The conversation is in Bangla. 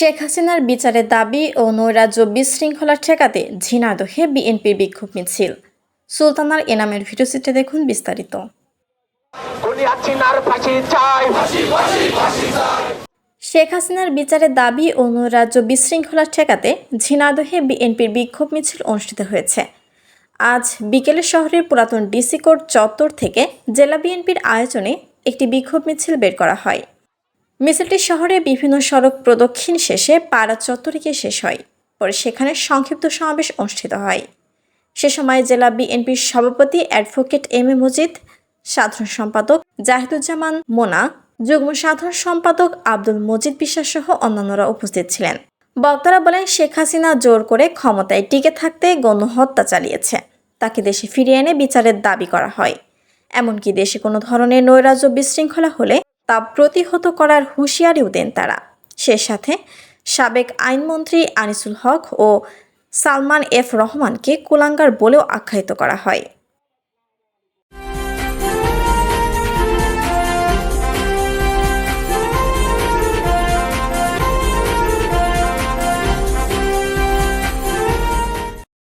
শেখ হাসিনার বিচারের দাবি ও নৈরাজ্য বিশৃঙ্খলা ঠেকাতে ঝিনাইদহে বিএনপির বিক্ষোভ মিছিল। সুলতানার এনামের ভিডিওচিত্রে দেখুন বিস্তারিত। শেখ হাসিনার বিচারের দাবি ও নৈরাজ্য বিশৃঙ্খলা ঠেকাতে ঝিনাইদহে বিএনপির বিক্ষোভ মিছিল অনুষ্ঠিত হয়েছে। আজ বিকেলে শহরের পুরাতন ডিসি কোর্ট চত্বর থেকে জেলা বিএনপির আয়োজনে একটি বিক্ষোভ মিছিল বের করা হয়। মিছিলটি শহরে বিভিন্ন সড়ক প্রদক্ষিণ শেষে পাড়া চত্বরে শেষ হয়। পরে সেখানে সংক্ষিপ্ত সমাবেশ অনুষ্ঠিত হয়। সে সময় জেলা বিএনপির সভাপতি অ্যাডভোকেট এম এ মজিদ, সাধারণ সম্পাদক জাহিদুজ্জামান মোনা, যুগ্ম সাধারণ সম্পাদক আব্দুল মজিদ বিশ্বাস সহ অন্যান্যরা উপস্থিত ছিলেন। বক্তারা বলেন, শেখ হাসিনা জোর করে ক্ষমতায় টিকে থাকতে গণহত্যা চালিয়েছে। তাকে দেশে ফিরিয়ে এনে বিচারের দাবি করা হয়। এমনকি দেশে কোনো ধরনের নৈরাজ্য বিশৃঙ্খলা হলে তা প্রতিহত করার হুঁশিয়ারিও দেন তারা। সে সাথে সাবেক আইনমন্ত্রী আনিসুল হক ও সালমান এফ রহমানকে কুলাঙ্গার বলেও আখ্যায়িত করা হয়।